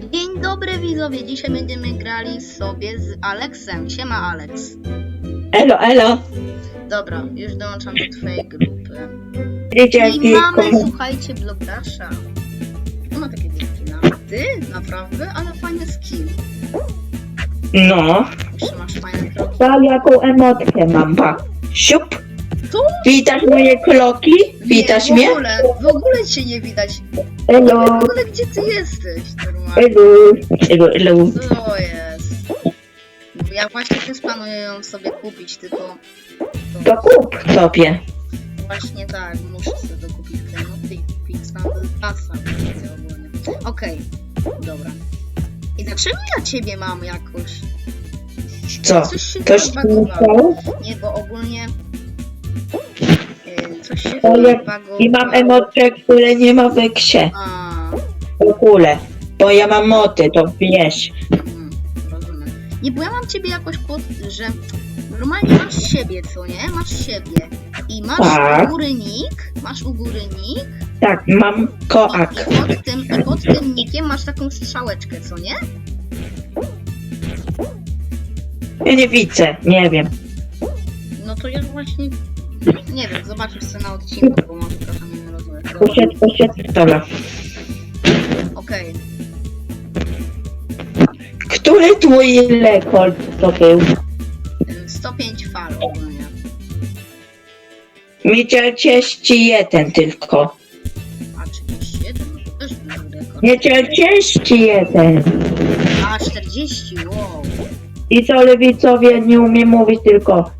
Dzień dobry widzowie, dzisiaj będziemy grali sobie z Aleksem. Siema Aleks. Elo, elo. Dobra, już dołączam do twojej grupy. I mamy, słuchajcie, blogdasza. On ma takie skina. Ty? Naprawdę? Ale fajny skin. No. Jeszcze masz fajne kroki. Jaką emotkę mam, pa. Siup. Tu? Witasz moje kroki? Witasz nie, mnie? w ogóle, w ogóle cię nie widać. Elo. W ogóle gdzie ty jesteś normalnie? Elo. Elo, elo. Co jest? Ja właśnie też planuję ją sobie kupić, tylko... To kup sobie. Właśnie tak, muszę sobie dokupić i kupić Stumble Passa. ogólnie. Okej, dobra. I dlaczego ja ciebie mam jakoś? Co? Coś się Ktoś chyba bagowało. chciał? Nie, bo ogólnie... Yy, coś się O, jak-. I mam emotkę, które nie ma w ksie. A, W ogóle. Bo ja mam moty, to wiesz. mm, rozumiem. Nie, bo ja mam ciebie jakoś pod, że normalnie masz siebie, co nie? Masz siebie. I masz Tak. u góry nick, masz u góry nick, Tak, mam koak. i pod tym, i pod tym nickiem masz taką strzałeczkę, co nie? Ja nie widzę, nie wiem. No to ja właśnie, nie wiem, zobaczysz sobie na odcinku, bo może trochę nie rozumiem. Poszedł, poszedł. Dobra. Okej, Który twój rekord to był? ym, 105 fal ogólnie. Mi 41 tylko. A 31, no to też był rekord. Nie 41. A 40, wow. I co lewicowie nie umiem mówić, tylko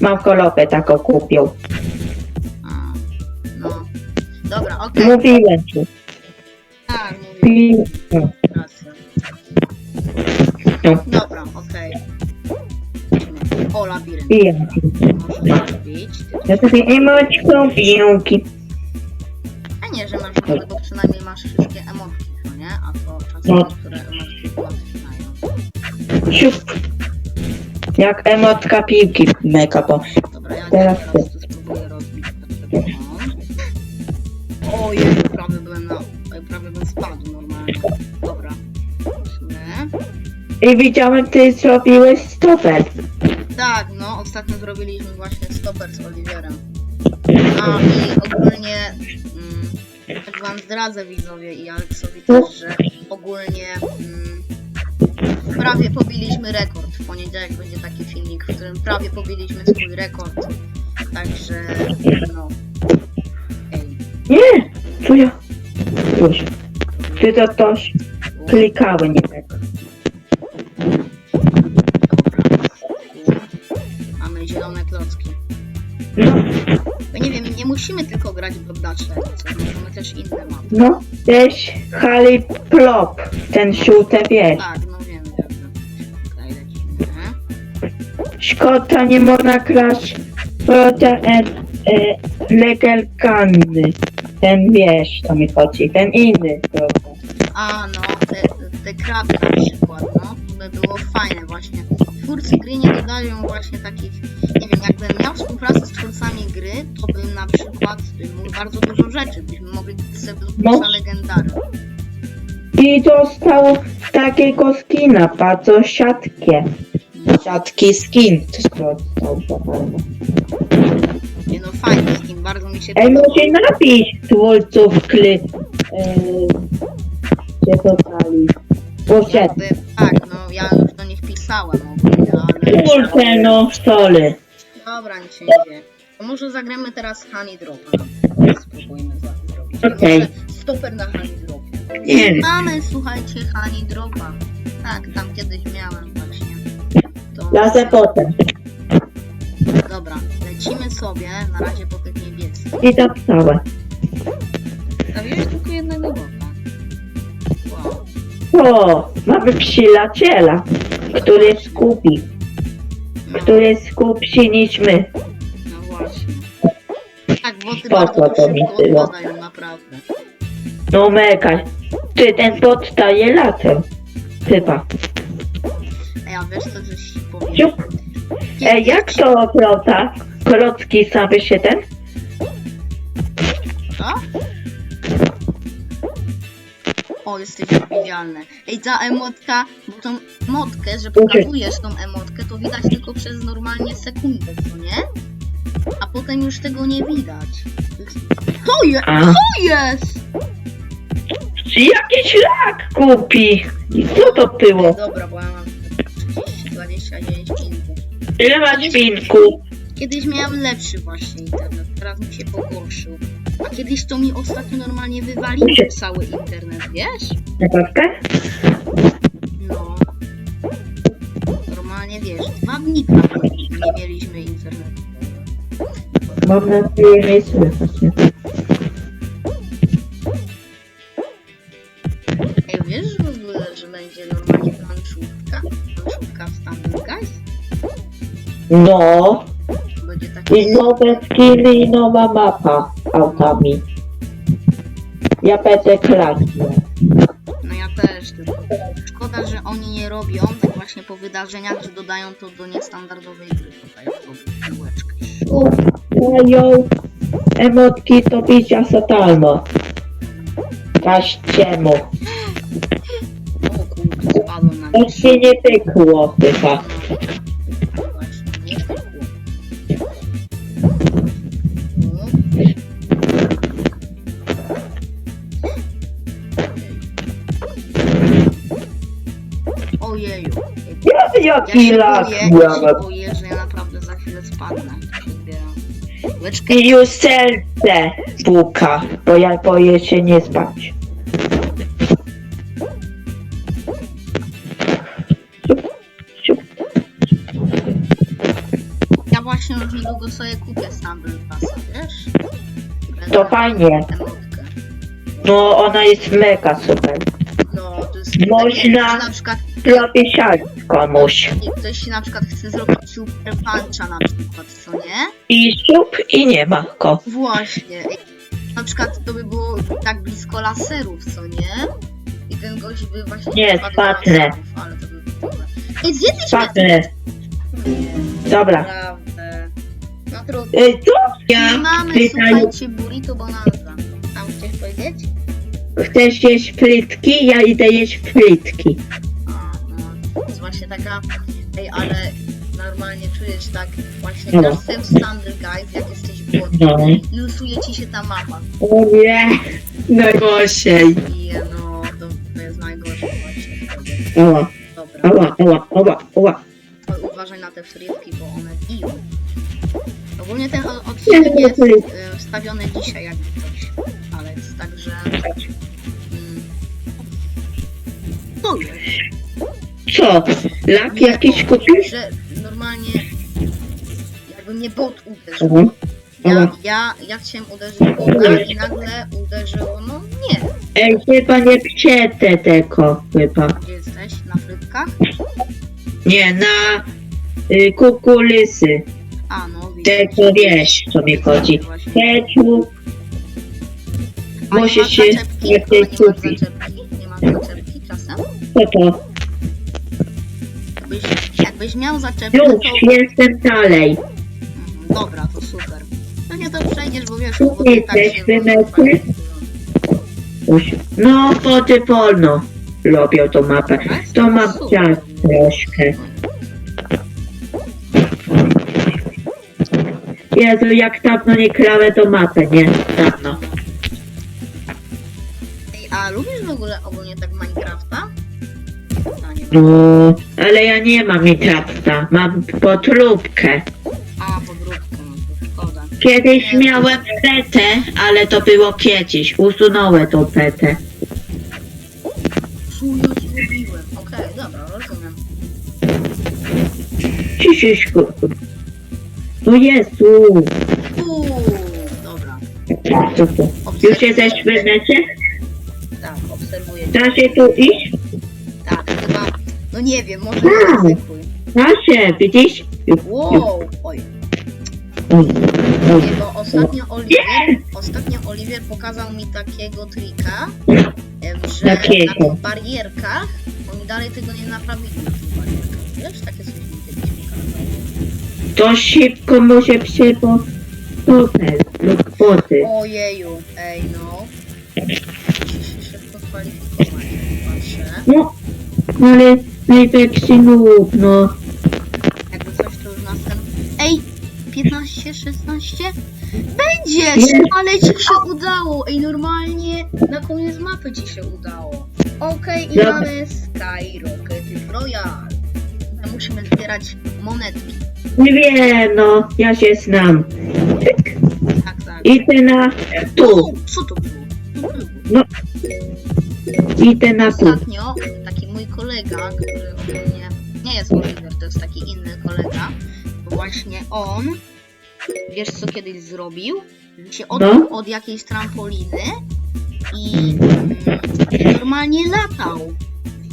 mam kolopę taką kupił. A, no. Dobra, okej. Mówiłem ci. Tak, mówię, I... no, racja. No. Dobra, okej. O, labirynt. I ja. Można zrobić. Ja sobie emoczką piłki. A nie, że masz mody, bo przynajmniej masz wszystkie emotki, no nie? A to czasem No. niektóre emotki. Siup. Jak emotka piłki mega, bo Dobra, ja Teraz teraz spróbuję rozbić to O Jezu, prawie byłem na... prawie bym spadł normalnie. Dobra. Nie. i widziałem, ty zrobiłeś stoper. Tak, no, ostatnio zrobiliśmy właśnie stoper z Oliwierem. A i ogólnie, mm, tak wam zdradzę widzowie i Aleksowi też, że ogólnie mm, prawie pobiliśmy rekord. W poniedziałek będzie taki filmik, w którym prawie pobiliśmy swój rekord. Także, no. Ej, Nie, tu ja. Już. Ty to coś klikały nie tak. Mamy zielone klocki. No, Bo nie wiem, nie musimy tylko grać w co możemy też inne mapy. no, też Hali Plop, ten żółte wiesz. Tak, Szkoda nie można kraść Prote e, e, legalny. Ten wiesz, to mi chodzi, ten inny trochę. A, no, te, te kraby na przykład, no, to by było fajne właśnie. Twórcy gry nie dodają właśnie takich, nie wiem, jakbym miał współpracę z twórcami gry, to bym na przykład mógł bardzo dużo rzeczy, byśmy mogli sobie No. legendary. I dostał takiego skina, bardzo siatkie. Siatki skin. To dostał zapewne. Nie no, fajny skin, bardzo mi się Ej, podoba. może napisz twórców kli... Yy, gdzie to dali? Poszedł. Jakby, tak, no, ja już do nich pisałem ogólnie, ale... Kurczę, no, sorry. Dobra, nic się nie dzieje. To może zagramy teraz Honey Dropa. Spróbujmy za- zrobić. Okej. Może Stoper na Honey Dropie. Nie. Mamy, słuchajcie, Honey Dropa. Tak, tam kiedyś miałem właśnie. To... Ja se potem. Dobra, lecimy sobie, na razie po tych niebieskich. I zapisałem. Stawiłeś tylko jednego boka. Wow. O, mamy przyjaciela, który skupi, No, który jest skupszy niż my. no właśnie. Tak, boty Spoko bardzo to mi szybko było. odpadają, naprawdę. No mega. Ty ten bot staje latem. Chyba. Ciup. E, jak to prota? Klocki same się ten? Co? O, jesteś niewidzialny. Ej, ta emotka, bo tą emotkę, że pokazujesz tą emotkę, to widać tylko przez normalnie sekundę, co nie? A potem już tego nie widać. Co jest? A. Co jest? Jakiś lak kupi. Co to było? Dobra, bo ja mam 30, 29 pinków. Ile pinku? Kiedyś miałem lepszy właśnie internet, teraz mi się pogorszył. A kiedyś to mi ostatnio normalnie wywaliło cały internet, wiesz? Naprawdę? No. Normalnie wiesz, dwa dni prawie nie mieliśmy internetu. Mam nadzieję, że nie słychać. No. Będzie. I nowe skiny i nowa mapa autami. Ja będę klasny. No ja też, tylko szkoda, że oni nie robią tak właśnie po wydarzeniach, że dodają to do niestandardowej gry. Tutaj piłeczkę. Mają emotki to bicia satalmo. Kaś ciemu. O kurde, spadło na To mnie. się nie pykło chyba. Ja Ja jaki się boję, ja się boję, że ja naprawdę za chwilę spadnę. Zbieram. Łeczkę. I już serce puka, bo ja boję się nie spać. Ja właśnie już niedługo sobie kupię Stumble Passa, wiesz? Będę To fajnie. emotkę. No ona jest mega super. No, to jest Można- takie, na przykład Zrobię siać komuś. jak ktoś na przykład chce zrobić super puncha na przykład, co nie? I siup i nie ma go. Właśnie. Na przykład to by było tak blisko laserów, co nie? I ten gość by właśnie Nie, wpadł do spadnę. laserów, ale to by było. Ej, zjedliśmy Spadnę. Nie, Dobra. naprawdę. No trudno. Ej, co? Ja I mamy, pytań. słuchajcie, burrito bonanza. Tam chcesz powiedzieć? Chcesz jeść frytki? Ja idę jeść frytki. Taka, ej, ale normalnie czujesz tak, właśnie grasz w Thunder Guys, jak jesteś głodny, No. losuje ci się ta mapa. O nie. Najgorsiej. I no, to, to jest najgorsze właśnie. Ała, Dobra, ała, ała, ała, ała. to uważaj na te frytki, bo one biją. Ogólnie ten o- odcinek jest y, wstawiony dzisiaj, jakby coś, ale jest tak, że... Mm, jest? Co? Lak jakiś kupisz? Że normalnie jakby mnie bot uderzył. Mhm. Ja, Mhm. ja, ja chciałem uderzyć bota i nagle uderzyło, no nie. Ej, chyba nie przetę tego, chyba. Gdzie jesteś? Na frytkach? Nie, na y, kukulysy. A no, widzę. Tylko wiesz, co mi chodzi. Właśnie. Ketchup, A nie musisz się zaczepki? A nie kupić. zaczepki? Nie masz zaczepki czasem? co to? Jakbyś, jakbyś miał zaczepki, Już, to... jestem dalej. Mhm, dobra, to super. Pewnie to przejdziesz, bo wiesz, bo ty tak się. No, poty wolno robią tą mapę. To mam czas troszkę. Jezu, jak dawno nie grałem tą mapę, nie? Dawno. Ej, a lubisz w ogóle ogólnie tak? No, ale ja nie mam Minecrafta, mam potróbkę. A, podróbkę, szkoda. Kiedyś miałem petę, ale to było kiedyś. Usunąłem tą petę. Co ja zrobiłem? Okej, dobra, rozumiem. Ciszyczku. No Jezu. Uuu, dobra. Co to? Już jesteś w necie? Tak, obserwuję. Da się tu iść? No nie wiem, może ryzykuj. Da się, widzisz? Wow, oj. Nie, bo ostatnio Oliver, ostatnio Oliver pokazał mi takiego trika, em, że na tych barierkach, oni dalej tego nie naprawili na tych barierkach. Wiesz, takie coś mi kiedyś pokazał. To szybko może przybo... Super, lub boty. Ojeju, ej no. Muszę się szybko kwalifikować. No, ale najlepszy noob, no. Jakby coś to już następny. Ej! 15, 16? Będziesz! Nie. Ale ci się udało! Ej, normalnie na koniec mapy ci się udało. Okej, i Dobra. mamy Skyrocket Royal. Musimy zbierać monetki. Nie wiem, no, ja się znam. Tyk. Tak, tak. Idę na tu, co to było? Co to było? idę na tu. Ostatnio kolega, który ogólnie nie jest Oliver, to jest taki inny kolega, to właśnie on, wiesz co kiedyś zrobił? Się odbił No. od jakiejś trampoliny i mm, normalnie latał.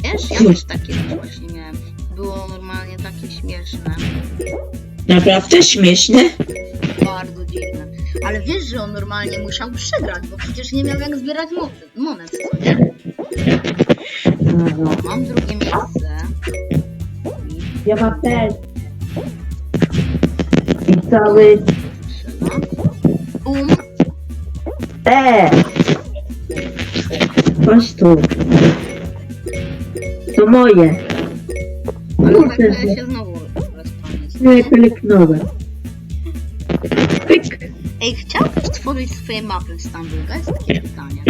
Wiesz? Ja też takie właśnie miałem. Było normalnie takie śmieszne, Naprawdę śmieszne? bardzo dziwne. Ale wiesz, że on normalnie musiał przegrać, bo przecież nie miał jak zbierać monet, monet co nie? Mam drugie miejsce. Ja mam też. I cały... Trzeba. Um, E! Chodź tu. To moje. ale Kurde. tak to ja się znowu rozpamięć. Nie kliknąłem. Pyk. Ej, chciałbyś tworzyć swoje mapy w Stumble Jest takie pytanie.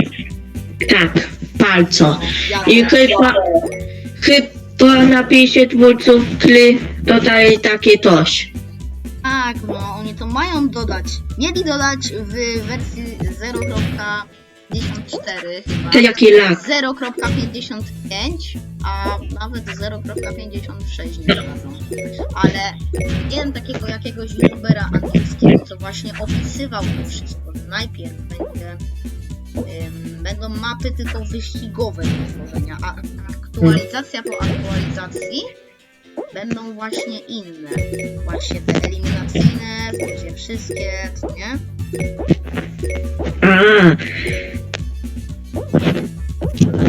Tak, I chyba... Chyba napiszę twórców kli tutaj takie coś. Tak, no oni to mają dodać. Mieli dodać w wersji 0.54 chyba. To jaki lak. 0.55, a nawet 0.56 nie dodadzą. Ale widziałem takiego jakiegoś youtubera angielskiego, co właśnie opisywał to wszystko. Najpierw będzie, będą mapy tylko wyścigowe do tworzenia, a aktualizacja po aktualizacji będą właśnie inne. Właśnie te eliminacyjne, wiecie, wszystkie, co nie?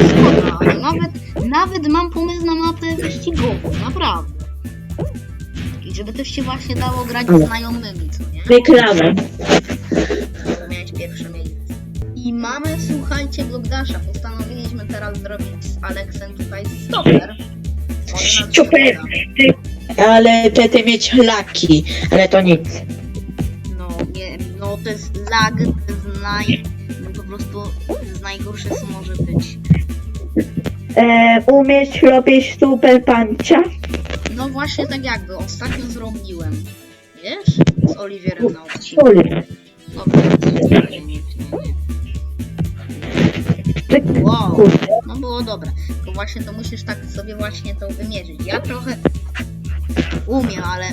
Szkoda, ale nawet, nawet mam pomysł na mapę wyścigową, naprawdę. I żeby też się właśnie dało grać z znajomymi, co nie? To miałeś pierwsze miejsce. Mamy, słuchajcie, Blogdasha. Postanowiliśmy teraz zrobić z Aleksem tutaj stoper. Super. Ale wtedy mieć laki, ale to nic. No, nie, no to jest lag, to jest naj... No, po prostu to jest najgorsze, co może być. E, umiesz robić super pancia? No właśnie tak jakby, ostatnio zrobiłem. Wiesz? Z Oliwierem na odcinku. Kurde. no było dobre. To właśnie to musisz tak sobie właśnie to wymierzyć. Ja trochę umiem, ale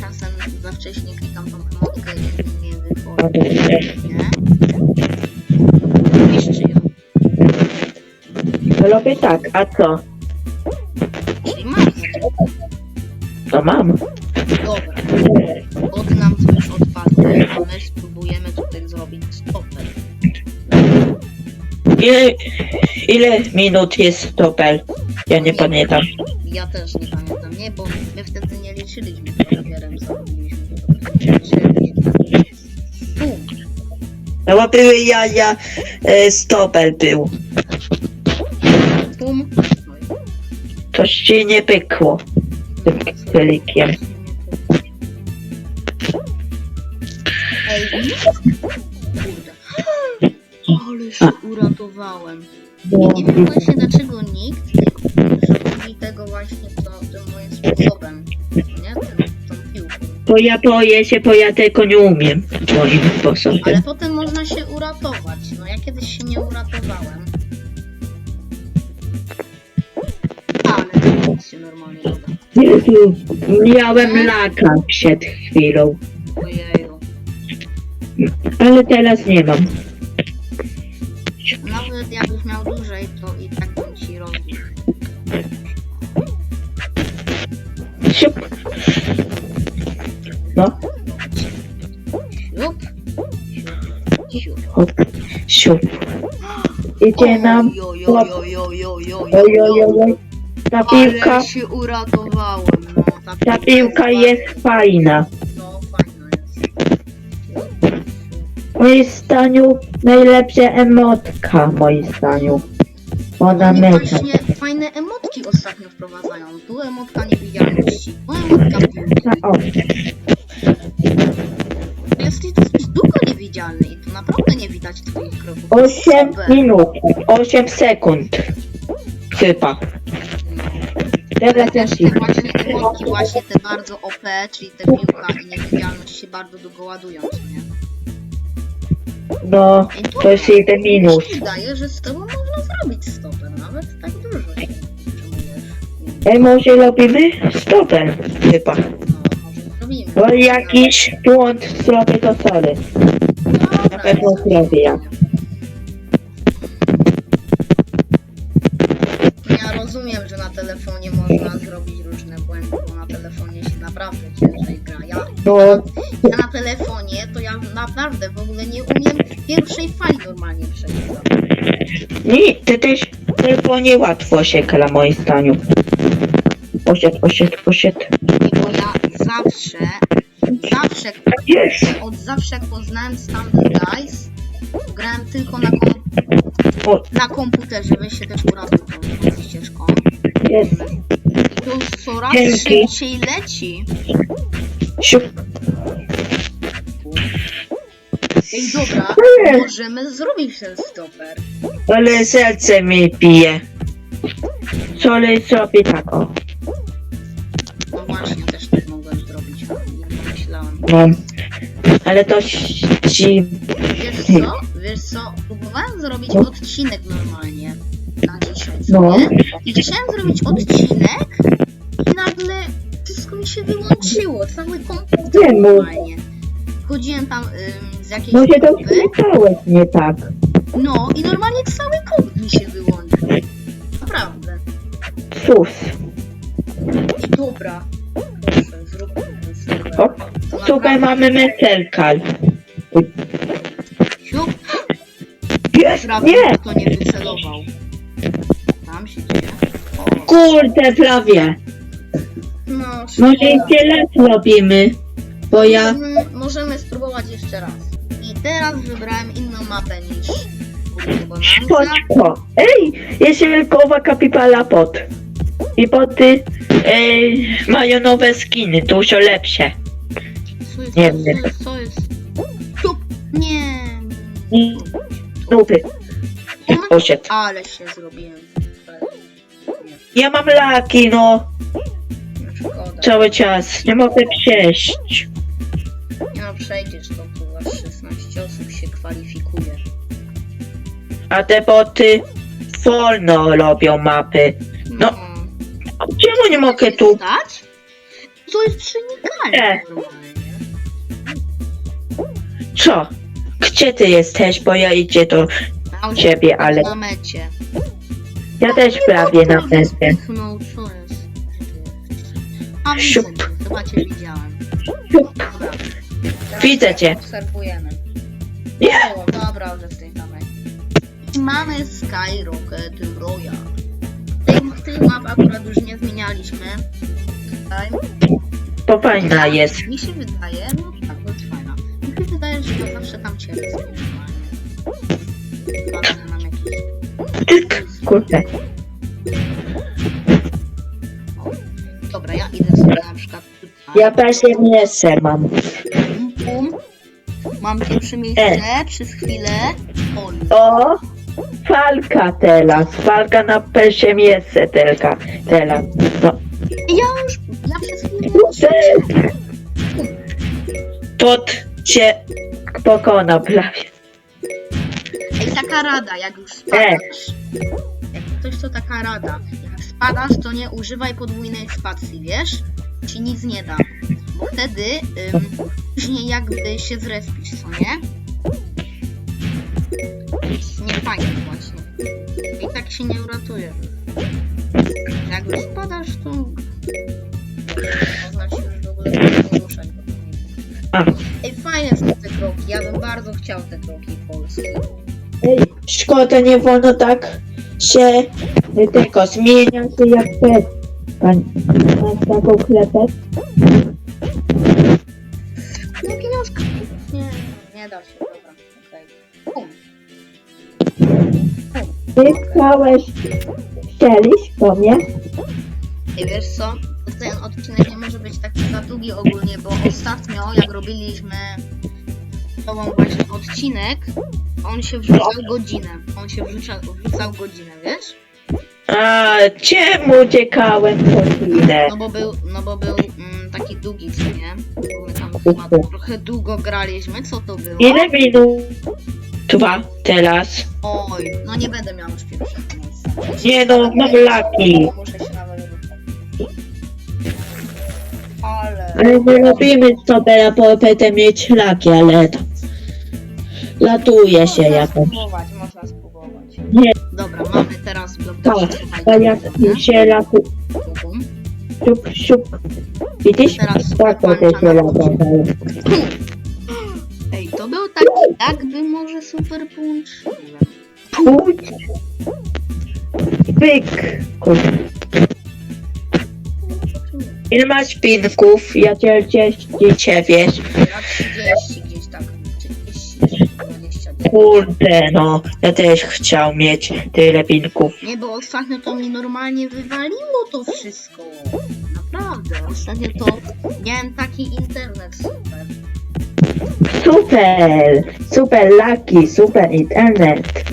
czasem za wcześnie klikam tą emotkę i nie wychodzi. Nie? Niszczy ją. Robię tak, a co? Czyli masz. To mam. Dobra. Od nam to już odpadły, a my spróbujemy tutaj zrobić stoper. Ile, ile minut jest topel? Ja nie pamiętam. Ja też nie pamiętam, nie, bo my wtedy nie liczyliśmy z zrobiliśmy to. Bum. No bo były jaja, e, stopel był. I Coś ci nie pykło. Tym Klikiem. Ej, kurde. Ale się uratowałem. I nie wiem właśnie dlaczego nikt nie tego właśnie to, tym moim sposobem. Nie? Tym, tą piłką. Bo ja boję się, bo ja tego nie umiem. Moim sposobem. Ale potem można się uratować. No ja kiedyś się nie uratowałem. Ale to się normalnie doda. Jezu, miałem laka przed chwilą. Ojeju. Ale teraz nie mam. Nawet jakbyś Siup. No, Siup. Siup. Siup. hop, siup. Idzie nam. Ojojojoj. Ta piłka, Ale się uratowałem, no. Ta, ta piłka jest fajna. No, fajna jest. W moim zdaniu najlepsza emotka, w moim zdaniu. Ona Oni myta. właśnie fajne emotki ostatnio wprowadzają. Tu emotka niewidzialności, tu emotka piłki. O, Jesteś dosyć długo niewidzialny i tu naprawdę nie widać twoich kroków. 8 Super. minut, 8 sekund. Chyba. Teraz Też te właśnie emotki, właśnie te bardzo OP, czyli te piłka i niewidzialność się bardzo długo ładują, nie? No, to jest jeden minus. Mi się wydaje, że z tobą można zrobić stopę, nawet tak dużo się. Ej, może robimy stopę. Chyba. No, może zrobimy. Bo jakiś błąd zrobię to sorry. Dobra, pewno zrobię ja. Ja rozumiem, że na telefonie można zrobić różne błędy, bo na telefonie się naprawdę ciężej gra. Ja, No, ja na telefonie to ja naprawdę w ogóle nie umiem pierwszej fali normalnie przejść. nie, ty też w telefonie łatwo się gra moim zdaniu. Poszedł, poszedł. I bo ja zawsze, zawsze, Jest! od zawsze jak poznałem Standard Guys, grałem tylko na, kom na komputerze, weź się też uraził tą tą ścieżką. jest. To coraz Dzięki. szybciej leci. Siup. Ej, dobra, możemy zrobić ten stoper. Ale serce mi bije. Sorry, zrobię tak, o. No właśnie, też tak mogłem zrobić, nie pomyślałem. No. Ale to ci... Wiesz co? Wiesz co? Próbowałem zrobić odcinek normalnie na dzisiaj, co No. nie? I chciałem zrobić odcinek mi się wyłączyło, cały komputer Czemu? normalnie. Chodziłem tam ym, z jakiejś Może to grupy, wpisałeś nie tak. no i normalnie cały kod mi się wyłączył. Naprawdę. Sus. I dobra. Proszę, zróbmy serwer. O, To tutaj naprawdę- mamy metelkal. Siup, Jest, prawie nie! kto nie wycelował. Tam się dzieje. O, Kurde, prawie. No, Może szkoda. tyle robimy. Bo ja... Mm, Możemy spróbować jeszcze raz. I teraz wybrałem inną mapę niż Bonanza. Spoczko. Ej, jest wielkowa kapipala pot. I poty ej, mają nowe skiny, dużo lepsze. Co jest? Nie co wiem. jest? Co jest? Siup! Nie. I. Poszedł. Ale się zrobiłem. Ja mam laki, no. Szkoda. Cały czas. Nie mogę przejść. Nie no, przejdziesz to tu aż 16 osób się kwalifikuje. A te boty wolno robią mapy. No. Czemu nie mogę tu? Stać? To jest przenikalne normalnie. Co? Gdzie ty jesteś? Bo ja idzie do A, ciebie, ale Na mecie. ja też prawie na mecie. No, co? A widzę Siup. cię, chyba cię widziałem. Dobra. Widzę cię. Obserwujemy. Nie. O, dobra, że w tej samej. I mamy Skyrocket Royal. Tych, tych map akurat już nie zmienialiśmy. Tutaj. To fajna jest. Mi się wydaje, no tak, jest fajna. Mi się wydaje, że to zawsze tam cię jest mam jakiś... Tyk. Kurde. Dobra, ja idę sobie na przykład tutaj. Ja też mam. Pum, pum. Mam pierwsze miejsce E. przez chwilę. Oj. O! Falka teraz. Falka na pierwsze miejsce telka. Teraz. No. Ja już, ja przez chwilę Kurde. Pot cię pokona prawie. Ej, taka rada, jak już spadasz. Jak ktoś to taka rada. Spadasz, to nie używaj podwójnej spacji, wiesz? Ci nic nie da. Bo wtedy ym, później jakby się zrespisz, co nie? Nie fajnie właśnie. I tak się nie uratujesz. Jak już spadasz, to... Można ci już w ogóle nie ruszać. bo to nie- A. Ej, fajne są te kroki. Ja bym bardzo chciał te kroki polskie. Ej, szkoda, nie wolno tak się tylko zmienia się jak te. Pan, masz taką klepę? No pieniążka. Nie, nie da się, dobra. Okej. Pum. Tykałeś, strzelisz po mnie? I wiesz co? Ten odcinek nie może być taki za długi ogólnie, bo ostatnio jak robiliśmy nową właśnie odcinek, on się wrzucał godzinę. On się wrzucał, wrzucał godzinę, wiesz? A, czemu uciekałem po chwilę? No bo był, no bo był mm, taki długi, co nie? Bo my tam chyba trochę długo graliśmy, co to było? Ile minut? Dwa teraz. Oj, no nie będę miał już pierwszego miejsca. Nie no, mam laki. Muszę się Ale... Nie robimy sobie, bo będę mieć laki, ale to... Latuje się Można jakoś. spróbować, można spróbować. Nie. Dobra, mamy teraz blok Tak, słuchajcie, To jak się latu... Siup, siup. Widzisz? Teraz Tak, to się na latało. Ej, to był taki jakby może super punch. Pójdź. Pyk. Kurde. Ile masz pinków? Ja cię cię wiesz. Ja 30 gdzieś tak. 30, 20. Kurde no, ja też chciał mieć tyle pinków. Nie, bo ostatnio to mi normalnie wywaliło to wszystko. Naprawdę. Ostatnio to miałem taki internet super. Super, super laki, super internet.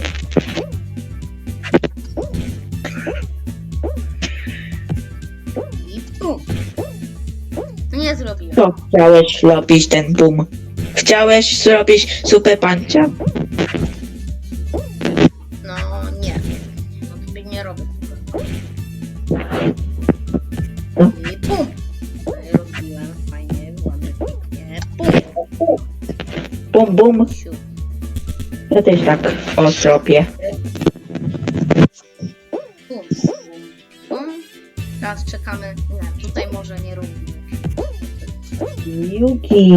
Co chciałeś robić ten boom? Chciałeś zrobić super pancia? No nie. No to nie robię tego. I pum! Robiłem fajnie, ładnie, pięknie. Pum! Bum bum. Siu. Ja też tak o zrobię. Pum, pum. Teraz czekamy. Yuki.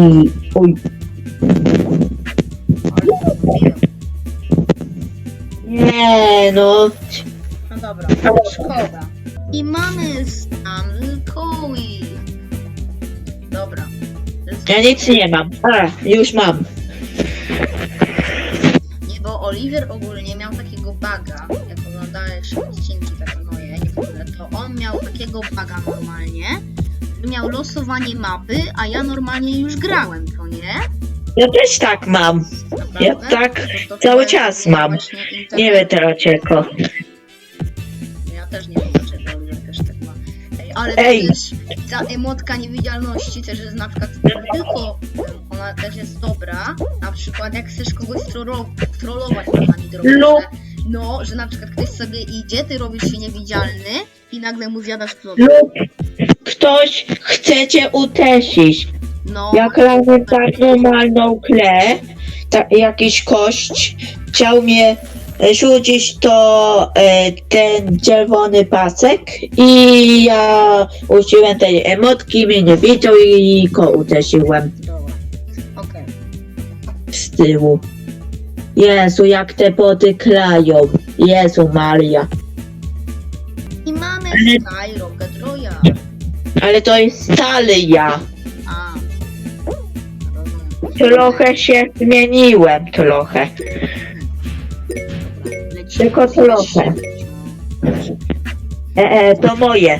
Nie no. No dobra, szkoda. I mamy Stanley Cowie. Dobra. Ja nic nie mam. A, już mam. Nie, bo Oliver ogólnie miał takiego baga, jak oglądałeś odcinki takie moje, niektóre, to on miał takiego baga normalnie, miał losowanie mapy, a ja normalnie już grałem, to nie? Ja też tak mam. Naprawdę? Ja tak To- to cały chyba czas mam. właśnie internet. Nie wiem teraz czego. Ja też nie wiem, dlaczego Oliver też tak ma. Ej, ale Ej. też ta emotka niewidzialności też jest na przykład nie tylko ona też jest dobra, na przykład jak chcesz kogoś trollo- trollować kochani drodzy, Lub- że, no, że na przykład ktoś sobie idzie, ty robisz się niewidzialny i nagle mu zjadasz plot. Lub ktoś chce cię uderzyć. No, Jak gramy tak normalną grę, ta, jakiś kość chciał mnie e, rzucić to e, ten czerwony pasek i ja użyłem tej emotki, mnie nie widział i go uderzyłem dobra. Okej. z tyłu. Jezu, jak te boty klają. Jezu Maria. I mamy Ale- Sky Rocket Royale. Ale to jest stale ja. A. Rozumiem. Trochę się zmieniłem, trochę. Lecimy. Tylko trochę. E, e, to moje.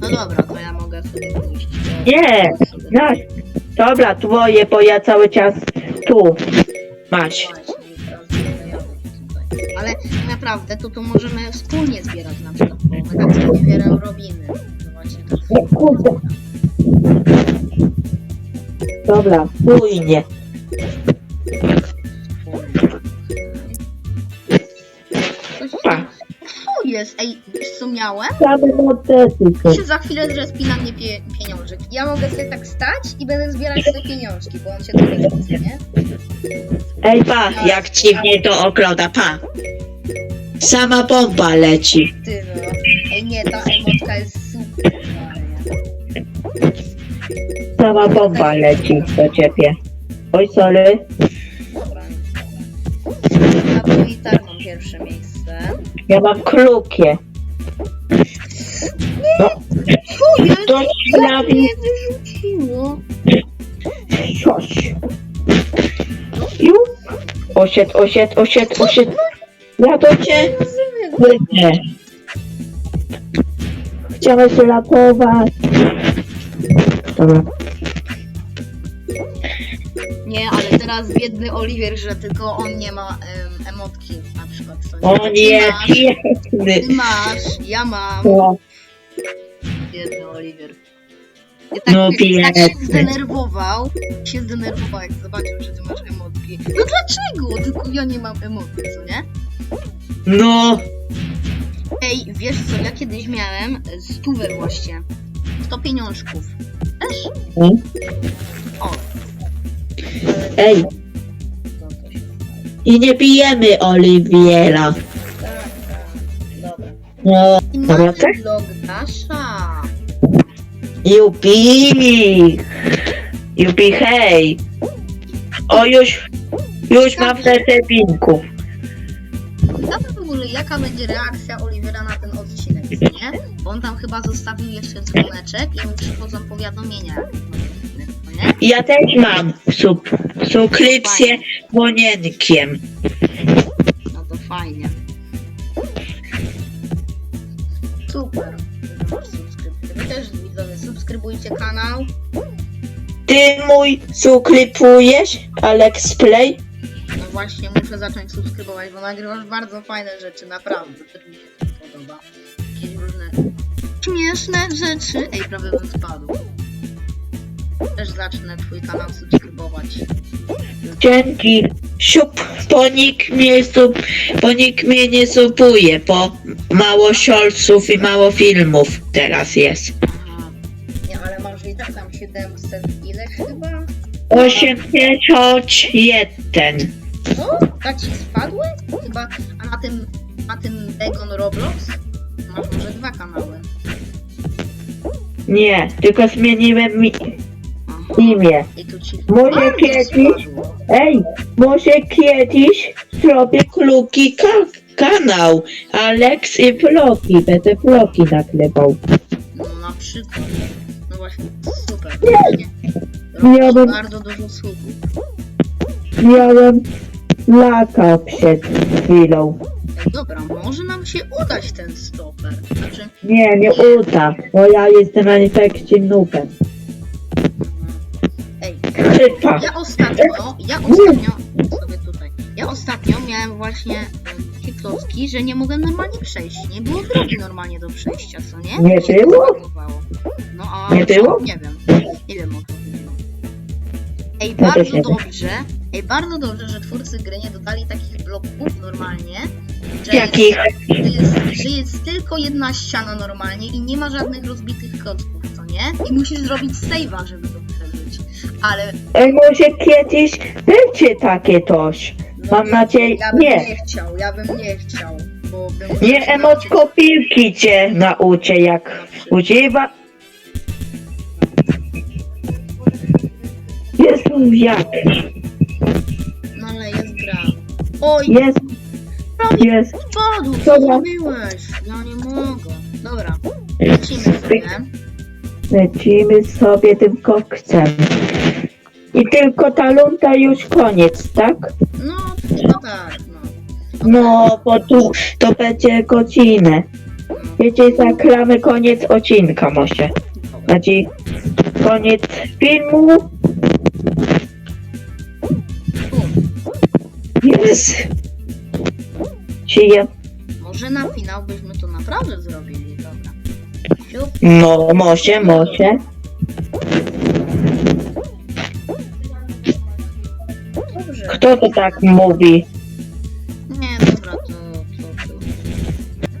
No dobra, to ja mogę sobie pójść. Nie, Sobie- No, dobra, twoje, bo ja cały czas tu. Masz. Właśnie, teraz będę jadł tutaj. Ale naprawdę to to możemy wspólnie zbierać na przykład, bo my tak z Oliwierem robimy. Dobra. Coś Pa. Co jest? Ej, wiesz co miałem? Się za chwilę zrespi na mnie pie pieniążek. Ja mogę sobie tak stać i będę zbierać te pieniążki, bo on się trochę rzuca, nie? Ej, pa, jak dziwnie to ogląda, pa. Sama bomba leci. Ty no. Ej nie, ta emotka jest. Sama bomba leci do ciebie. Oj, sorry. Dobra. Ja tu i tak mam pierwsze miejsce. Ja mam klukie. No, O, ja to Jak ślawi mnie wyrzuciło? coś. Już. Osied, osied, osied, osied. Ja to cię wytnę. Chciałeś ratować. Dobra. Nie, ale teraz biedny Oliwier, że tylko on nie ma em, emotki na przykład. Co nie? On Ty piękny. ty masz, ja mam. O, Biedny Oliwier. I tak, No, tak się biedny. zdenerwował, się zdenerwował, jak zobaczył, że ty masz emotki. No dlaczego? Tylko ja nie mam emotki, co nie? No, Ej, wiesz co, ja kiedyś miałem stówę właśnie. 100 pieniążków. Też? O. ej, to się i nie bijemy Oliwiera. Tak, tak. Dobra. No, I mamy tak? vlog Dasha. Jupi! Jupi, hej! O, już, już mam te pinków. Ciekawe w ogóle jaka będzie reakcja Olivera Bo on tam chyba zostawił jeszcze dzwoneczek i mu przychodzą powiadomienia. No nie? Ja też mam sub, subskrypcję dzwonienkiem. No to fajnie. Super. Wy też widzowie, subskrybujcie kanał. Ty mój subskrybujesz, Alex Play? No właśnie, muszę zacząć subskrybować, bo nagrywasz bardzo fajne rzeczy, naprawdę. Też mi się to podoba. Śmieszne rzeczy. Ej, prawie bym spadł. Też zacznę twój kanał subskrybować. Dzięki. Sub, bo nikt mnie sub, bo nikt mnie nie subuje, bo mało shortsów i mało filmów teraz jest. Aha. Nie, ale masz i tak tam 700 ile chyba? 81. Co? Tak ci spadły? Chyba, a na tym, na tym Begon Roblox? Masz może dwa kanały. Nie, tylko zmieniłem mi imię. I tu ci Może kiedyś? spadło. Ej, może kiedyś zrobię kluki ka kanał. Alex i vlogi, będę vlogi nagrywał. No na przykład. No właśnie, super. Nie. Miałem- Robisz bardzo dużo słuchów. Miałem laka przed chwilą. Dobra, może nam się udać ten stoper. Znaczy, Nie, nie uda, bo ja jestem efekcie nubem. ej, Chyba. ja ostatnio, ja ostatnio, sobie tutaj, ja ostatnio miałem właśnie em, takie klocki, że nie mogłem normalnie przejść. Nie było drogi normalnie do przejścia, co nie? Nie Mi się było? No a Nie było? Nie wiem, nie wiem o co chodziło. Ej, też bardzo dobrze, ej, bardzo dobrze, że twórcy gry nie dodali takich bloków normalnie, Jakich? że jest, tylko jedna ściana normalnie i nie ma żadnych rozbitych klocków, co nie? I musisz zrobić save'a, żeby to przeżyć. Ale Ej, może kiedyś będzie takie coś. no, Mam nadzieję, ja bym nie. nie. chciał, ja bym nie chciał, bo bym Nie emotko piłki cię nauczę jak używa. Jezu, jak? No ale jest gra. Oj, Jest, jest. spadł, co Dobra. zrobiłeś? Ja nie mogę. Dobra, lecimy sobie. Lecimy sobie tym koksem. I tylko ta lunta już koniec, tak? No, chyba tak, no. No, bo tu to będzie godzinę. no. Wiecie, zaklamy koniec odcinka może. Znaczy, koniec filmu. Jest. Czy ja... Może na finał byśmy to naprawdę zrobili, dobra. Siup, No, może, może. dobrze. Kto to tak mówi? Nie, dobra, to, to, to.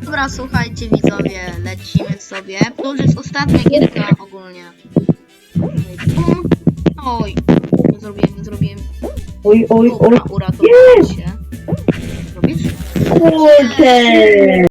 Dobra, słuchajcie widzowie, lecimy sobie. To już jest ostatnia gierka ogólnie. Oj, nie zrobiłem, nie zrobiłem. Oj, oj, oj. Dobra, uratowałem się. Robisz? Kurde!